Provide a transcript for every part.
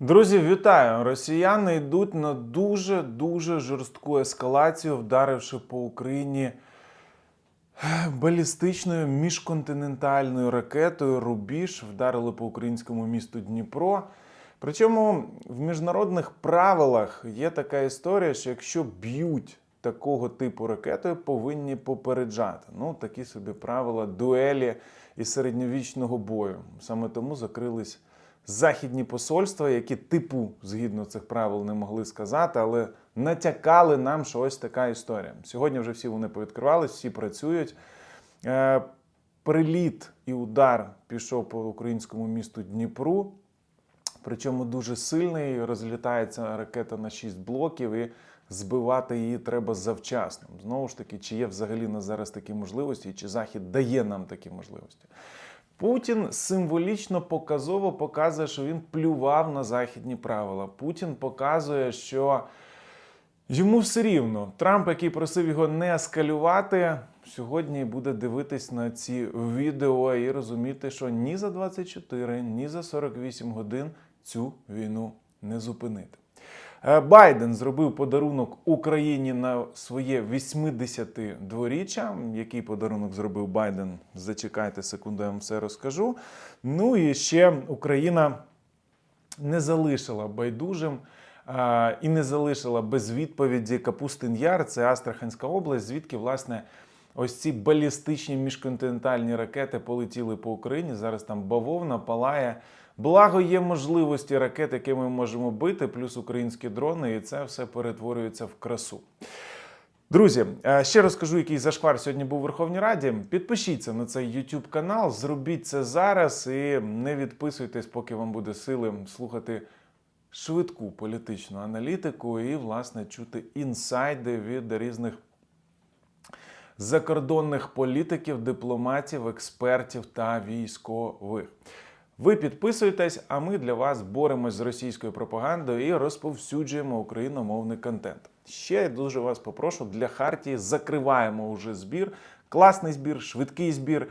Друзі, вітаю! Росіяни йдуть на дуже дуже жорстку ескалацію, вдаривши по Україні балістичною міжконтинентальною ракетою Рубіж. Вдарили по українському місту Дніпро. Причому в міжнародних правилах є така історія, що якщо б'ють такого типу ракетою, повинні попереджати. Ну, такі собі правила дуелі і середньовічного бою. Саме тому закрились західні посольства, які типу, згідно цих правил, не могли сказати, але натякали нам, що ось така історія. Сьогодні вже всі вони повідкривались, всі працюють. Е, Приліт і удар пішов по українському місту Дніпру. Причому дуже сильний, розлітається ракета на 6 блоків, і збивати її треба завчасно. Знову ж таки, чи є взагалі на зараз такі можливості, чи Захід дає нам такі можливості. Путін символічно показово показує, що він плював на західні правила. Путін показує, що йому все рівно. Трамп, який просив його не ескалювати, сьогодні буде дивитись на ці відео і розуміти, що ні за 24, ні за 48 годин цю війну не зупинити. Е, Байден зробив подарунок Україні на своє 80-дворіччя. Який подарунок зробив Байден? Зачекайте секунду, я вам все розкажу. Ну і ще Україна не залишила байдужим і не залишила без відповіді Капустин Яр, це Астраханська область, звідки власне. Ось ці балістичні міжконтинентальні ракети полетіли по Україні. Зараз там бавовна палає. Благо є можливості ракет, які ми можемо бити, плюс українські дрони, і це все перетворюється в красу. Друзі, е, ще розкажу, який зашквар сьогодні був у Верховній Раді. Підпишіться на цей YouTube канал, зробіть це зараз і не відписуйтесь, поки вам буде сили слухати швидку політичну аналітику і, власне, чути інсайди від різних закордонних політиків, дипломатів, експертів та військових. Ви підписуєтесь, а ми для вас боремось з російською пропагандою і розповсюджуємо україномовний контент. Ще я дуже вас попрошу для Хартії закриваємо уже збір. Класний збір, швидкий збір.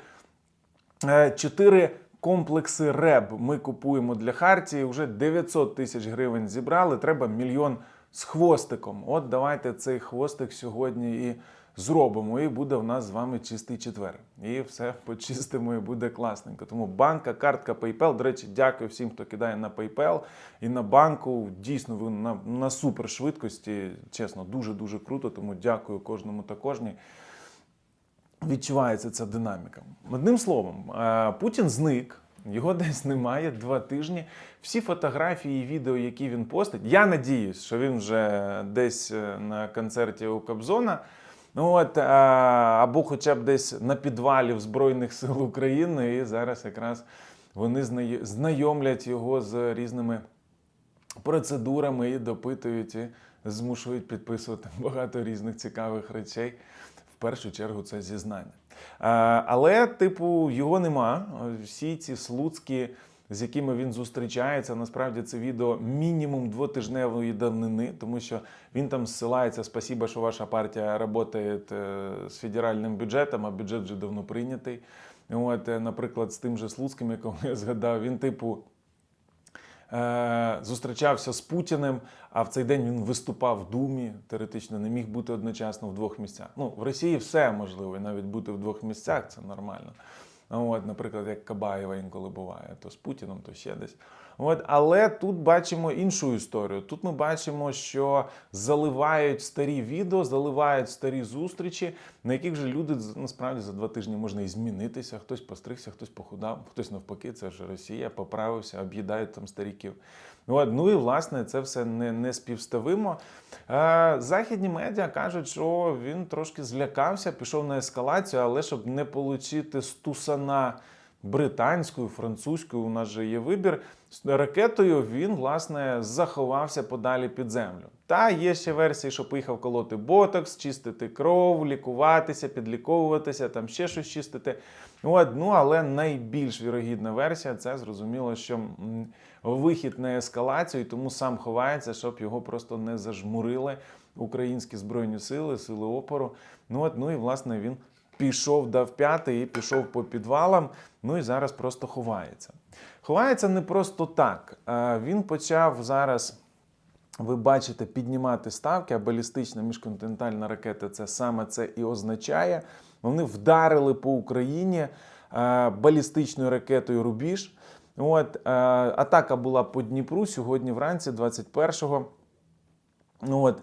Е, Чотири комплекси РЕБ ми купуємо для Хартії. Вже 900 тисяч гривень зібрали. Треба мільйон з хвостиком. От давайте цей хвостик сьогодні і зробимо. І буде в нас з вами чистий четвер. І все почистимо, і буде класненько. Тому банка, картка, PayPal. До речі, дякую всім, хто кидає на PayPal і на банку. Дійсно, ви на, на супер швидкості. Чесно, дуже дуже круто. Тому дякую кожному та кожній відчувається ця динаміка. Одним словом, е, Путін зник. Його десь немає два тижні. Всі фотографії і відео, які він постить. Я надіюсь, що він вже десь е, на концерті у Кобзона. Ну от, е, або хоча б десь на підвалі в Збройних сил України. І зараз якраз вони знайомлять його з різними процедурами і допитують, і змушують підписувати багато різних цікавих речей. В першу чергу це зізнання. Е, Але, типу, його нема. Всі ці слуцькі, з якими він зустрічається, насправді це відео мінімум двотижневої давнини, тому що він там зсилається Спасіба, що ваша партія працює з федеральним бюджетом, а бюджет вже давно прийнятий. От, е, наприклад, з тим же Слуцьким, якого я згадав, він, типу, е, зустрічався з Путіним, а в цей день він виступав в Думі, теоретично не міг бути одночасно в двох місцях. Ну, в Росії все можливо, і навіть бути в двох місцях це нормально. От, наприклад, як Кабаєва інколи буває, то з Путіном, то ще десь. От, але тут бачимо іншу історію. Тут ми бачимо, що заливають старі відео, заливають старі зустрічі, на яких же люди насправді за два тижні можна і змінитися. Хтось постригся, хтось похудав, хтось навпаки, це ж Росія, поправився, об'їдають там старіків. От, ну і власне це все не, не співставимо. Е, західні медіа кажуть, що він трошки злякався, пішов на ескалацію, але щоб не отримати стусана британською, французькою, у нас же є вибір. Ракетою він власне заховався подалі під землю. Та є ще версії, що поїхав колоти ботокс, чистити кров, лікуватися, підліковуватися, там ще щось чистити. От, ну але найбільш вірогідна версія це зрозуміло, що вихід на ескалацію, і тому сам ховається, щоб його просто не зажмурили українські збройні сили, сили опору. Ну от, ну і власне він пішов дав п'ятий і пішов по підвалам. Ну і зараз просто ховається. Ховається не просто так. Е, Він почав зараз. Ви бачите, піднімати ставки, а балістична міжконтинентальна ракета це саме це і означає. Вони вдарили по Україні е, балістичною ракетою Рубіж. От, е, атака була по Дніпру сьогодні вранці, 21-го. Ну От,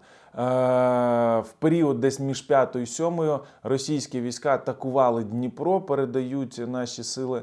в період десь між 5 і 7 російські війська атакували Дніпро, передають наші сили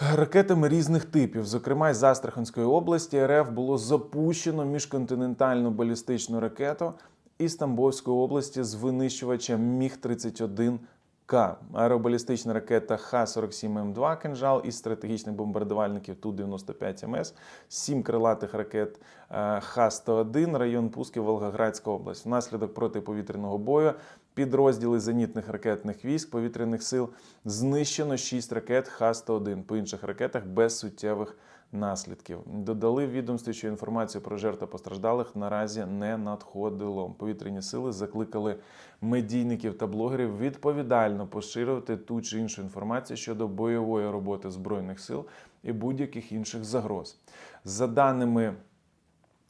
ракетами різних типів. Зокрема, з Астраханської області РФ було запущено міжконтинентальну балістичну ракету із Тамбовської області з винищувачем Міг-31. К аеробалістична ракета Х-47М2 «Кинжал» із стратегічних бомбардувальників Ту-95МС, сім крилатих ракет е, Х-101, район пусків Волгоградська область. Внаслідок протиповітряного бою підрозділи зенітних ракетних військ повітряних сил знищено 6 ракет Х-101. По інших ракетах без суттєвих наслідків. Додали відомстві, що інформацію про жертв та постраждалих наразі не надходило. Повітряні сили закликали медійників та блогерів відповідально поширювати ту чи іншу інформацію щодо бойової роботи збройних сил і будь-яких інших загроз. За даними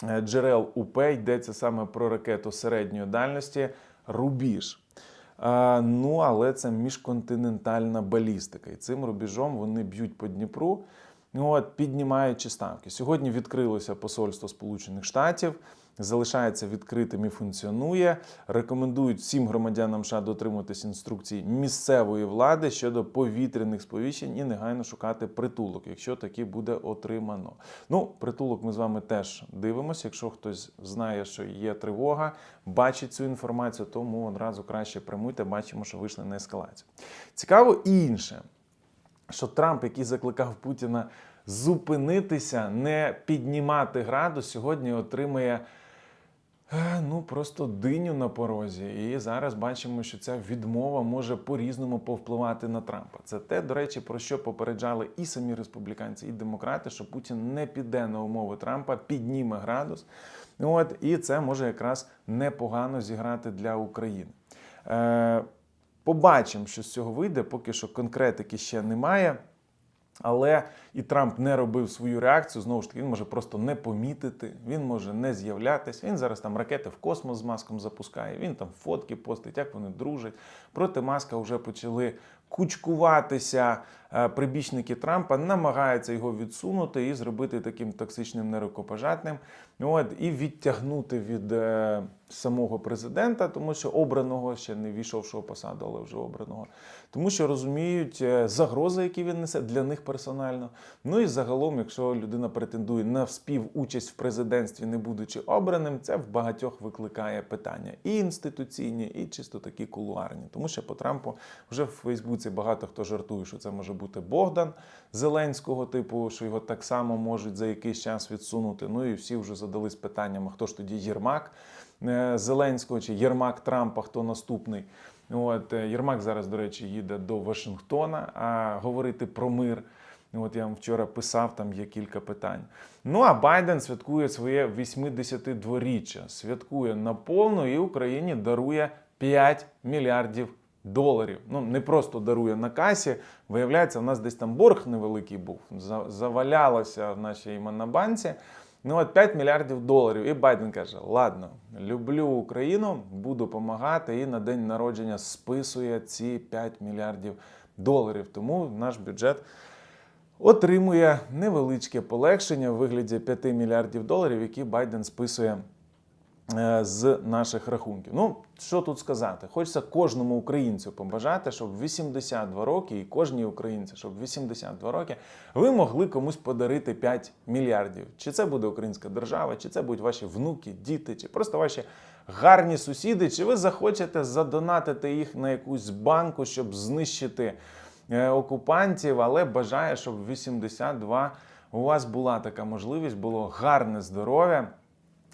е, джерел УП йдеться саме про ракету середньої дальності Рубіж. Ну, але це міжконтинентальна балістика. І цим рубіжом вони б'ють по Дніпру, ну, от, піднімаючи ставки. Сьогодні відкрилося посольство Сполучених Штатів, залишається відкритим і функціонує. Рекомендують всім громадянам США дотримуватись інструкцій місцевої влади щодо повітряних сповіщень і негайно шукати притулок, якщо таки буде отримано. Ну, притулок ми з вами теж дивимося. Якщо хтось знає, що є тривога, бачить цю інформацію, тому одразу краще прямуйте. Бачимо, що вийшли на ескалацію. Цікаво інше, що Трамп, який закликав Путіна зупинитися, не піднімати градус, сьогодні отримує. Е, Ну, просто диню на порозі. І зараз бачимо, що ця відмова може по-різному повпливати на Трампа. Це те, до речі, про що попереджали і самі республіканці, і демократи, що Путін не піде на умови Трампа, підніме градус. От, і це може якраз непогано зіграти для України. Е, побачимо, що з цього вийде, поки що конкретики ще немає. Але і Трамп не робив свою реакцію. Знову ж таки, він може просто не помітити, він може не з'являтися. Він зараз там ракети в космос з маском запускає. Він там фотки постить, як вони дружать. Проти маска вже почали кучкуватися е, прибічники Трампа, намагаються його відсунути і зробити таким токсичним нерукопожатним. От і відтягнути від е, самого президента, тому що обраного ще не війшовшого посаду, але вже обраного, тому що розуміють е, загрози, які він несе для них персонально. Ну і загалом, якщо людина претендує на співучасть в президентстві, не будучи обраним, це в багатьох викликає питання і інституційні, і чисто такі кулуарні. Тому що по Трампу вже в Фейсбуці багато хто жартує, що це може бути Богдан Зеленського, типу, що його так само можуть за якийсь час відсунути. Ну і всі вже задались питанням, а хто ж тоді Єрмак е, Зеленського чи Єрмак Трампа, хто наступний. От е, Єрмак зараз, до речі, їде до Вашингтона, а говорити про мир. От я вам вчора писав, там є кілька питань. Ну а Байден святкує своє 82-річчя. Святкує наповну і Україні дарує 5 мільярдів доларів. Ну не просто дарує на касі. Виявляється, у нас десь там борг невеликий був. Завалялося в нашій монобанці. Ну от 5 мільярдів доларів. І Байден каже: Ладно, люблю Україну, буду допомагати. І на день народження списує ці 5 мільярдів доларів. Тому наш бюджет отримує невеличке полегшення в вигляді 5 мільярдів доларів, які Байден списує з наших рахунків. Ну, що тут сказати? Хочеться кожному українцю побажати, щоб в 82 роки, і кожній українці, щоб в 82 роки ви могли комусь подарити 5 мільярдів. Чи це буде українська держава, чи це будуть ваші внуки, діти, чи просто ваші гарні сусіди, чи ви захочете задонатити їх на якусь банку, щоб знищити е, окупантів, але бажає, щоб в 82 у вас була така можливість, було гарне здоров'я.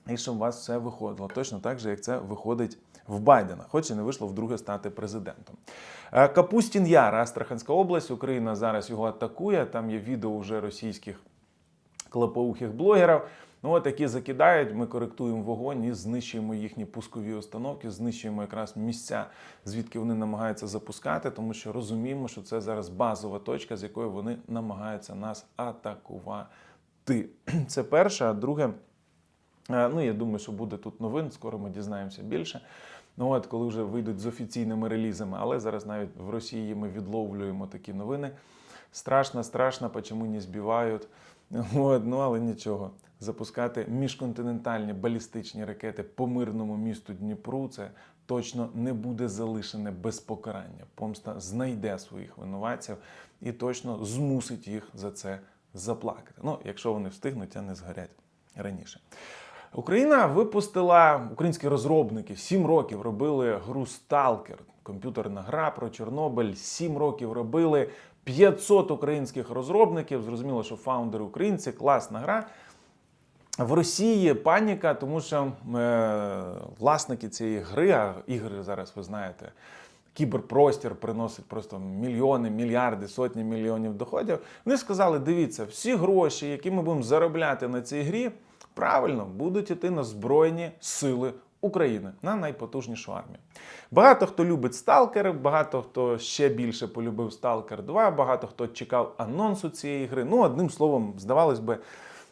І щоб у вас все виходило точно так же, як це виходить в Байдена, хоч і не вийшло вдруге стати президентом. Е, Капустін Яр, Астраханська область, Україна зараз його атакує. Там є відео вже російських клапоухих блогерів. Ну, от які закидають, ми коректуємо вогонь і знищуємо їхні пускові установки, знищуємо якраз місця, звідки вони намагаються запускати, тому що розуміємо, що це зараз базова точка, з якої вони намагаються нас атакувати. Це перше, а друге. Е, Ну, я думаю, що буде тут новин, скоро ми дізнаємося більше. Ну от, коли вже вийдуть з офіційними релізами, але зараз навіть в Росії ми відловлюємо такі новини. Страшно, страшно, почему не збивають. От, ну але нічого. Запускати міжконтинентальні балістичні ракети по мирному місту Дніпру це точно не буде залишене без покарання. Помста знайде своїх винуватців і точно змусить їх за це заплакати. Ну, якщо вони встигнуть, а не згорять раніше. Україна випустила українські розробники сім років робили гру Сталкер, комп'ютерна гра про Чорнобиль. Сім років робили 500 українських розробників. Зрозуміло, що фаундери українці, класна гра. В Росії паніка, тому що е, власники цієї гри, а ігри зараз ви знаєте, кіберпростір приносить просто мільйони, мільярди, сотні мільйонів доходів. Вони сказали: дивіться, всі гроші, які ми будемо заробляти на цій грі, правильно будуть іти на Збройні Сили України на найпотужнішу армію. Багато хто любить сталкери, багато хто ще більше полюбив Сталкер 2, багато хто чекав анонсу цієї гри. Ну, одним словом, здавалось би.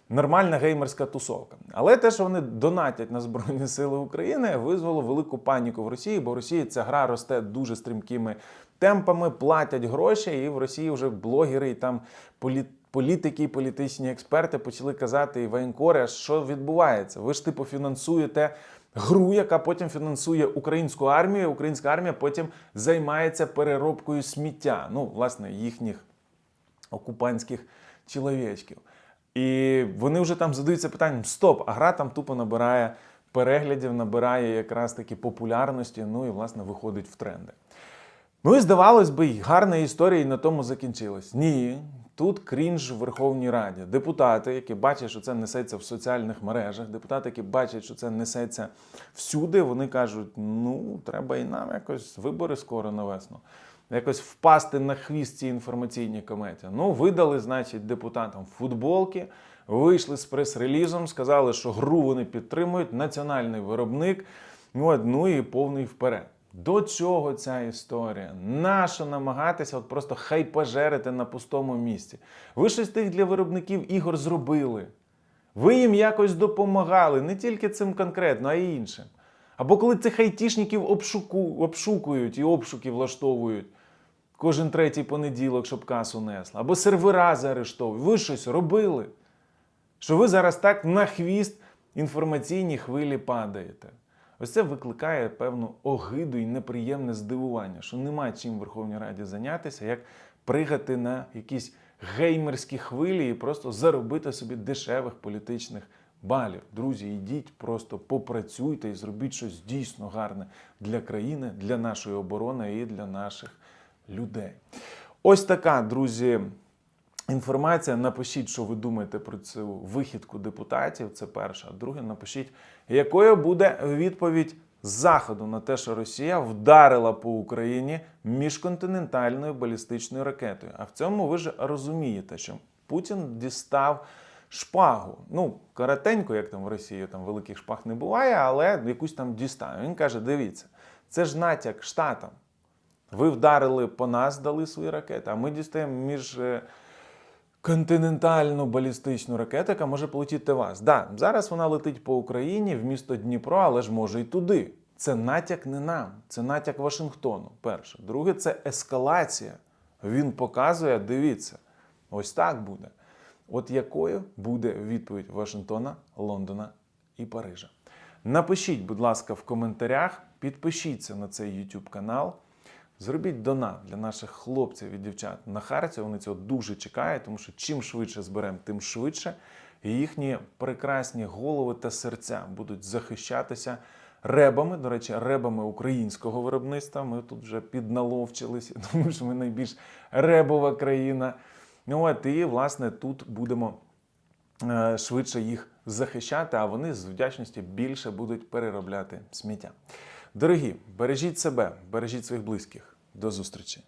Нормальна геймерська тусовка. Але те, що вони донатять на Збройні Сили України, визвало велику паніку в Росії, бо в Росії ця гра росте дуже стрімкими темпами, платять гроші, і в Росії вже блогери і там полі- політики, і політичні експерти почали казати і воєнкори, а що відбувається? Ви ж типу фінансуєте гру, яка потім фінансує українську армію. Українська армія потім займається переробкою сміття. Ну, власне, їхніх окупантських чоловічків. І вони вже там задаються питанням: стоп, а гра там тупо набирає переглядів, набирає якраз таки популярності, ну і власне виходить в тренди. Ну і здавалось би, гарна історія і на тому закінчилась. Ні, тут крінж в Верховній Раді. Депутати, які бачать, що це несеться в соціальних мережах, депутати, які бачать, що це несеться всюди, вони кажуть: ну, треба і нам якось вибори скоро на весну. Якось впасти на хвіст цій інформаційній кометі. Ну, видали, значить, депутатам футболки, вийшли з прес-релізом, сказали, що гру вони підтримують, національний виробник. Ну, ну і повний вперед. До чого ця історія? Нащо намагатися от просто хайпажерити на пустому місці? Ви щось тих для виробників ігор зробили. Ви їм якось допомагали, не тільки цим конкретно, а й іншим. Або коли цих айтішників обшуку, обшукують і обшуки влаштовують кожен третій понеділок, щоб касу несли, або сервера заарештовують. Ви щось робили? Що ви зараз так на хвіст інформаційній хвилі падаєте? Ось це викликає певну огиду і неприємне здивування, що нема чим в Верховній Раді зайнятися, як пригати на якісь геймерські хвилі і просто заробити собі дешевих політичних балів. Друзі, йдіть, просто попрацюйте і зробіть щось дійсно гарне для країни, для нашої оборони і для наших людей. Ось така, друзі, інформація. Напишіть, що ви думаєте про цю вихідку депутатів. Це перше. А друге, напишіть, якою буде відповідь Заходу на те, що Росія вдарила по Україні міжконтинентальною балістичною ракетою. А в цьому ви ж розумієте, що Путін дістав шпагу. Ну, коротенько, як там в Росії, там великих шпаг не буває, але якусь там дістав. Він каже: дивіться, це ж натяк штатам. Ви вдарили по нас, дали свої ракети, а ми дістаємо між е, континентальну балістичну ракету, яка може полетіти вас. Да, зараз вона летить по Україні в місто Дніпро, але ж може й туди. Це натяк не нам, це натяк Вашингтону. Перше. Друге, це ескалація. Він показує, дивіться, ось так буде. От якою буде відповідь Вашингтона, Лондона і Парижа? Напишіть, будь ласка, в коментарях, підпишіться на цей YouTube канал. Зробіть донат для наших хлопців і дівчат на харті. Вони цього дуже чекають, тому що чим швидше зберемо, тим швидше їхні прекрасні голови та серця будуть захищатися ребами. До речі, ребами українського виробництва. Ми тут вже підналовчилися, тому що ми найбільш ребова країна. Ну от і власне тут будемо е, швидше їх захищати, а вони з вдячності більше будуть переробляти сміття. Дорогі, бережіть себе, бережіть своїх близьких. До зустрічі!